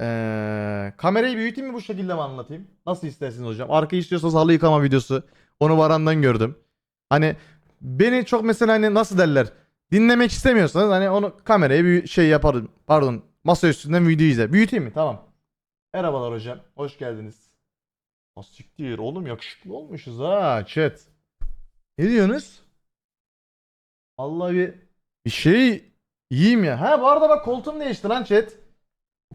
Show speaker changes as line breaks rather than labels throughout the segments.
Ee, kamerayı büyüteyim mi bu şekilde mi anlatayım? Nasıl istersiniz hocam? Arka istiyorsanız halı yıkama videosu. Onu varandan gördüm. Hani beni çok mesela hani nasıl derler? Dinlemek istemiyorsanız hani onu kameraya bir şey yaparım. Pardon masa üstünden video izle. Büyüteyim mi? Tamam. Merhabalar hocam. Hoş geldiniz. Asiktir oğlum yakışıklı olmuşuz ha chat. Ne diyorsunuz? Allah bir bir şey yiyeyim ya. Ha bu arada bak koltuğum değişti lan chat.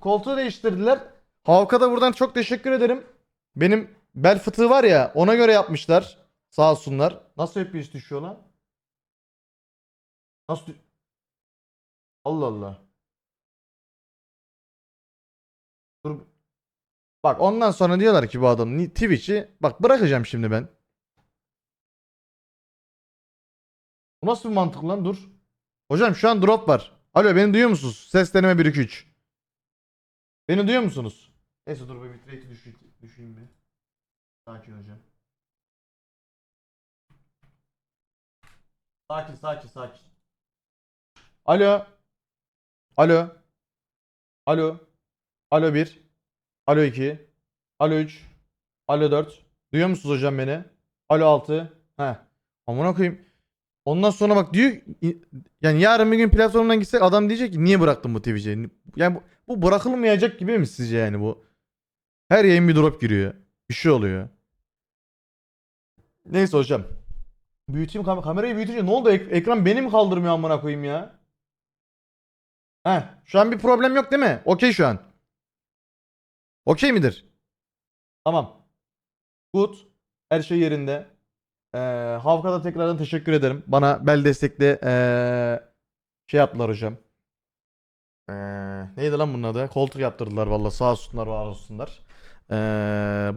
Koltuğu değiştirdiler. Havka da buradan çok teşekkür ederim. Benim bel fıtığı var ya ona göre yapmışlar. Sağ olsunlar. Nasıl FPS düşüyor lan? Nasıl Allah Allah. Dur. Bak ondan sonra diyorlar ki bu adam ni- Twitch'i bak bırakacağım şimdi ben. Bu nasıl bir mantık lan dur. Hocam şu an drop var. Alo beni duyuyor musunuz? Ses deneme 1 2 3. Beni duyuyor musunuz? Neyse dur bir bitrate'i düşür, düşeyim bir. Sakin hocam. Sakin sakin sakin. Alo. Alo. Alo. Alo 1. Alo 2. Alo 3. Alo 4. Duyuyor musunuz hocam beni? Alo 6. He. Amına koyayım. Ondan sonra bak diyor yani yarın bir gün platformdan gitsek adam diyecek ki niye bıraktın bu Twitch'i? Yani bu, bu bırakılmayacak gibi mi sizce yani bu? Her yayın bir drop giriyor. Bir şey oluyor. Neyse hocam. Büyüteyim kam- kamerayı büyütünce ne oldu? Ek- ekran beni mi kaldırmıyor amına koyayım ya? Heh, şu an bir problem yok değil mi? Okey şu an. Okey midir? Tamam. Good. Her şey yerinde. Ee, Havka'da tekrardan teşekkür ederim. Bana bel destekli ee, şey yaptılar hocam. Ee, neydi lan bunun adı? Koltuk yaptırdılar valla sağ olsunlar var olsunlar. Ee,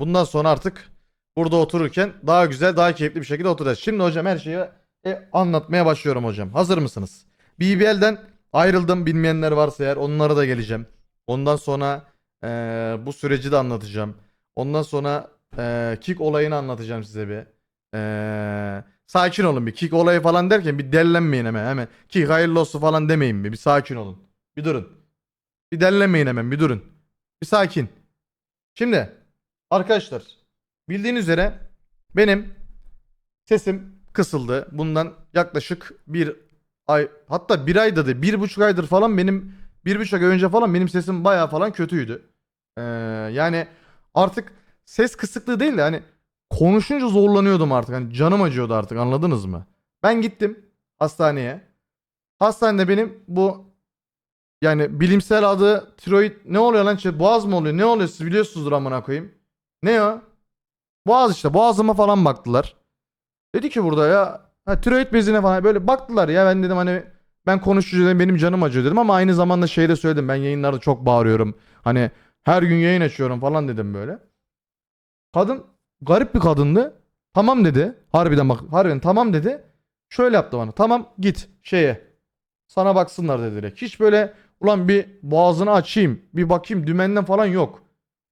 bundan sonra artık burada otururken daha güzel daha keyifli bir şekilde oturacağız. Şimdi hocam her şeyi e, anlatmaya başlıyorum hocam. Hazır mısınız? BBL'den ayrıldım bilmeyenler varsa eğer onlara da geleceğim. Ondan sonra ee, bu süreci de anlatacağım. Ondan sonra ee, kick olayını anlatacağım size bir. Ee, sakin olun bir. Kick olayı falan derken bir dellenmeyin hemen. Hemen kick hayırlı olsun falan demeyin bir. Bir sakin olun. Bir durun. Bir dellenmeyin hemen bir durun. Bir sakin. Şimdi arkadaşlar bildiğiniz üzere benim sesim kısıldı. Bundan yaklaşık bir ay hatta bir ayda değil bir buçuk aydır falan benim bir buçuk ay önce falan benim sesim baya falan kötüydü. Ee, yani artık ses kısıklığı değil de hani konuşunca zorlanıyordum artık. Hani canım acıyordu artık anladınız mı? Ben gittim hastaneye. Hastanede benim bu yani bilimsel adı tiroid ne oluyor lan? Boğaz mı oluyor? Ne oluyor siz biliyorsunuzdur amına koyayım. Ne o? Boğaz işte. Boğazıma falan baktılar. Dedi ki burada ya ha, tiroid bezine falan böyle baktılar ya ben dedim hani ben konuşunca dedim, benim canım acıyor dedim ama aynı zamanda şey de söyledim ben yayınlarda çok bağırıyorum. Hani her gün yayın açıyorum falan dedim böyle. Kadın garip bir kadındı. Tamam dedi. Harbiden bak harbiden tamam dedi. Şöyle yaptı bana. Tamam git şeye. Sana baksınlar dedi direkt. Hiç böyle ulan bir boğazını açayım. Bir bakayım dümenden falan yok.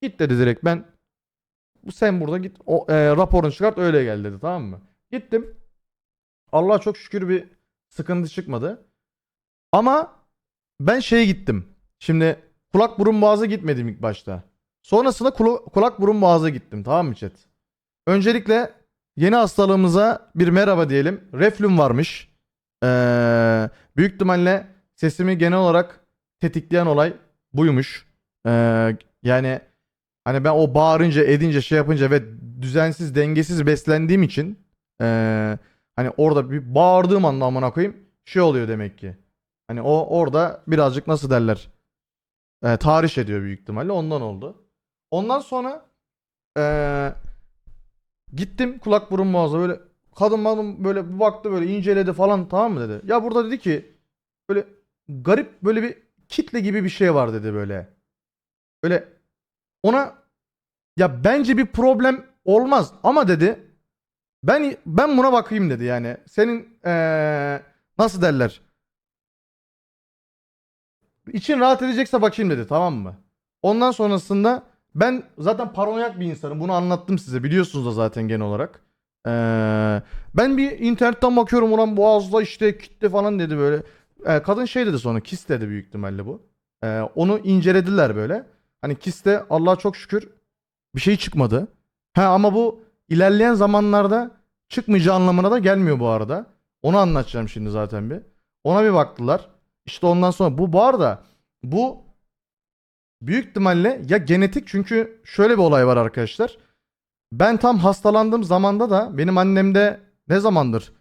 Git dedi direkt ben. Sen burada git o e, raporunu çıkart öyle gel dedi tamam mı? Gittim. Allah çok şükür bir sıkıntı çıkmadı. Ama ben şeye gittim. Şimdi kulak burun boğaza gitmedim ilk başta. Sonrasında kula- kulak burun boğaza gittim tamam mı chat? Öncelikle yeni hastalığımıza bir merhaba diyelim. Reflüm varmış. Ee, büyük ihtimalle sesimi genel olarak tetikleyen olay buymuş. Ee, yani hani ben o bağırınca edince şey yapınca ve düzensiz dengesiz beslendiğim için ee, hani orada bir bağırdığım anda amına koyayım şey oluyor demek ki. Hani o orada birazcık nasıl derler e, tahriş ediyor büyük ihtimalle ondan oldu. Ondan sonra eee, gittim kulak burun boğaza böyle kadın bana böyle bir baktı böyle inceledi falan tamam mı dedi. Ya burada dedi ki böyle garip böyle bir kitle gibi bir şey var dedi böyle. Böyle ona ya bence bir problem olmaz ama dedi ben ben buna bakayım dedi yani. Senin eee, nasıl derler? İçin rahat edecekse bakayım dedi tamam mı? Ondan sonrasında ben zaten paranoyak bir insanım. Bunu anlattım size. Biliyorsunuz da zaten genel olarak. Ee, ben bir internetten bakıyorum ulan boğazda işte kitle falan dedi böyle. Ee, kadın şey dedi sonra kist dedi büyük ihtimalle bu. Ee, onu incelediler böyle. Hani kiste Allah'a çok şükür bir şey çıkmadı. Ha ama bu ilerleyen zamanlarda çıkmayacağı anlamına da gelmiyor bu arada. Onu anlatacağım şimdi zaten bir. Ona bir baktılar. İşte ondan sonra bu bu arada bu büyük ihtimalle ya genetik çünkü şöyle bir olay var arkadaşlar. Ben tam hastalandığım zamanda da benim annemde ne zamandır?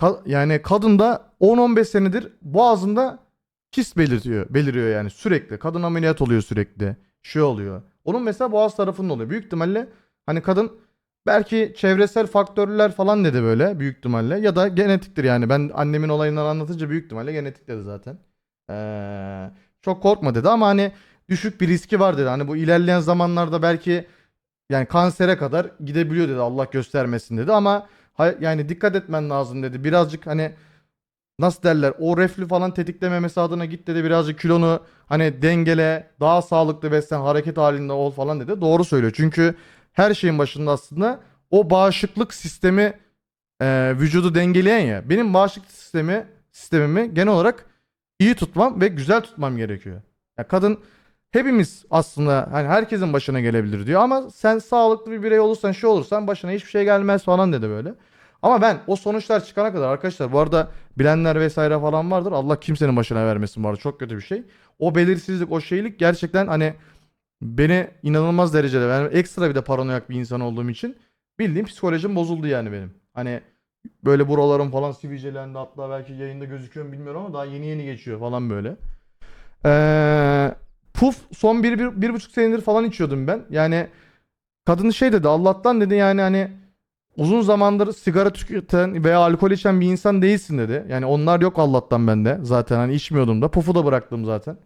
Ka- yani kadında 10-15 senedir boğazında kist belirtiyor, beliriyor yani sürekli. Kadın ameliyat oluyor sürekli. Şey oluyor. Onun mesela boğaz tarafında oluyor. Büyük ihtimalle hani kadın belki çevresel faktörler falan dedi böyle büyük ihtimalle ya da genetiktir yani. Ben annemin olayından anlatınca büyük ihtimalle genetik dedi zaten. Ee, çok korkma dedi ama hani düşük bir riski var dedi. Hani bu ilerleyen zamanlarda belki yani kansere kadar gidebiliyor dedi. Allah göstermesin dedi ama yani dikkat etmen lazım dedi. Birazcık hani nasıl derler o reflü falan tetiklememesi adına git dedi birazcık kilonu hani dengele daha sağlıklı beslen hareket halinde ol falan dedi. Doğru söylüyor. Çünkü her şeyin başında aslında o bağışıklık sistemi e, vücudu dengeleyen ya. Benim bağışıklık sistemi sistemimi genel olarak iyi tutmam ve güzel tutmam gerekiyor. Ya kadın hepimiz aslında hani herkesin başına gelebilir diyor ama sen sağlıklı bir birey olursan şey olursan başına hiçbir şey gelmez falan dedi böyle. Ama ben o sonuçlar çıkana kadar arkadaşlar bu arada bilenler vesaire falan vardır. Allah kimsenin başına vermesin bu arada çok kötü bir şey. O belirsizlik o şeylik gerçekten hani beni inanılmaz derecede ben ekstra bir de paranoyak bir insan olduğum için bildiğim psikolojim bozuldu yani benim. Hani böyle buralarım falan sivilcelendi hatta belki yayında gözüküyor bilmiyorum ama daha yeni yeni geçiyor falan böyle. Ee, puf son bir, bir, bir buçuk senedir falan içiyordum ben. Yani kadın şey dedi Allah'tan dedi yani hani uzun zamandır sigara tüketen veya alkol içen bir insan değilsin dedi. Yani onlar yok Allah'tan bende. Zaten hani içmiyordum da. Pufu da bıraktım zaten.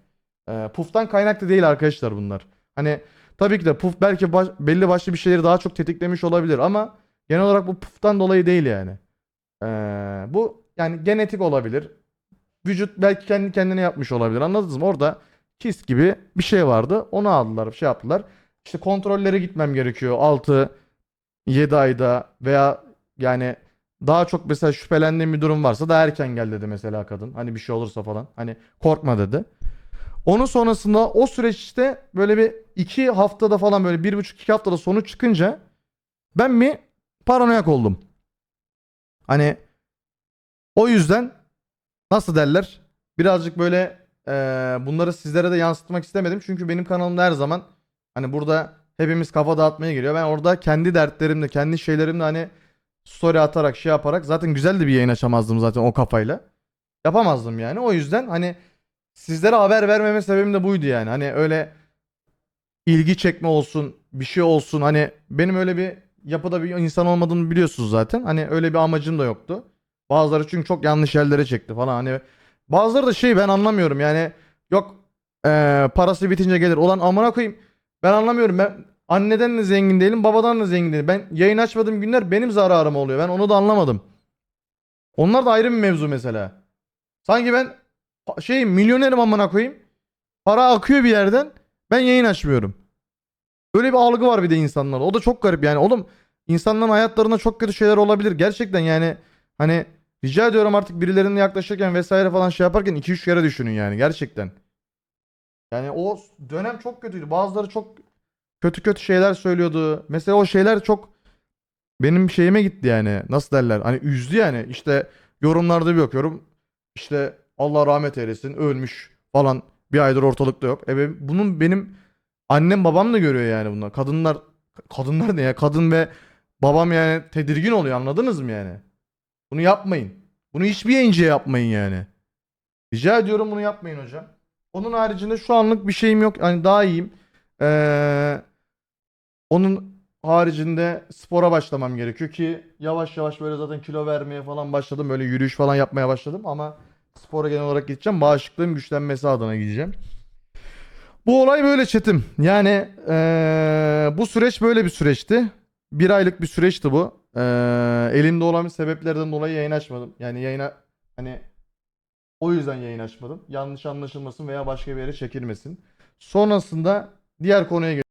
Ee, puftan kaynaklı değil arkadaşlar bunlar. Hani tabii ki de puf belki baş- belli başlı bir şeyleri daha çok tetiklemiş olabilir ama genel olarak bu puftan dolayı değil yani. Ee, bu yani genetik olabilir. Vücut belki kendi kendine yapmış olabilir. Anladınız mı? Orada kist gibi bir şey vardı. Onu aldılar, şey yaptılar. İşte kontrollere gitmem gerekiyor. 6 7 ayda veya yani daha çok mesela şüphelendiğim bir durum varsa da erken gel dedi mesela kadın. Hani bir şey olursa falan. Hani korkma dedi. Onun sonrasında o süreçte böyle bir iki haftada falan böyle bir buçuk iki haftada sonuç çıkınca ben bir paranoyak oldum. Hani o yüzden nasıl derler birazcık böyle bunları sizlere de yansıtmak istemedim. Çünkü benim kanalımda her zaman hani burada hepimiz kafa dağıtmaya geliyor. Ben orada kendi dertlerimle kendi şeylerimle hani story atarak şey yaparak zaten güzel de bir yayın açamazdım zaten o kafayla. Yapamazdım yani. O yüzden hani sizlere haber vermeme sebebim de buydu yani. Hani öyle ilgi çekme olsun, bir şey olsun. Hani benim öyle bir yapıda bir insan olmadığımı biliyorsunuz zaten. Hani öyle bir amacım da yoktu. Bazıları çünkü çok yanlış yerlere çekti falan. Hani bazıları da şey ben anlamıyorum yani. Yok eee, parası bitince gelir. Ulan amına koyayım. Ben anlamıyorum. Ben anneden de zengin değilim, babadan da zengin değilim. Ben yayın açmadığım günler benim zararım oluyor. Ben onu da anlamadım. Onlar da ayrı bir mevzu mesela. Sanki ben şey milyonerim amına koyayım. Para akıyor bir yerden. Ben yayın açmıyorum. Böyle bir algı var bir de insanlarda. O da çok garip yani. Oğlum insanların hayatlarında çok kötü şeyler olabilir. Gerçekten yani hani rica ediyorum artık birilerine yaklaşırken vesaire falan şey yaparken 2-3 kere düşünün yani gerçekten. Yani o dönem çok kötüydü. Bazıları çok kötü kötü şeyler söylüyordu. Mesela o şeyler çok benim şeyime gitti yani. Nasıl derler? Hani üzdü yani. İşte yorumlarda bir bakıyorum. İşte Allah rahmet eylesin ölmüş falan. Bir aydır ortalıkta yok. E bunun benim annem babam da görüyor yani bunlar. Kadınlar kadınlar ne ya? Kadın ve babam yani tedirgin oluyor anladınız mı yani? Bunu yapmayın. Bunu hiçbir yayıncıya yapmayın yani. Rica ediyorum bunu yapmayın hocam. Onun haricinde şu anlık bir şeyim yok. Hani daha iyiyim. Ee, onun haricinde spora başlamam gerekiyor ki yavaş yavaş böyle zaten kilo vermeye falan başladım. Böyle yürüyüş falan yapmaya başladım ama spora genel olarak gideceğim. Bağışıklığım güçlenmesi adına gideceğim. Bu olay böyle çetim. Yani ee, bu süreç böyle bir süreçti. Bir aylık bir süreçti bu. Ee, elimde olan sebeplerden dolayı yayın açmadım. Yani yayına hani o yüzden yayın açmadım. Yanlış anlaşılmasın veya başka bir yere çekilmesin. Sonrasında diğer konuya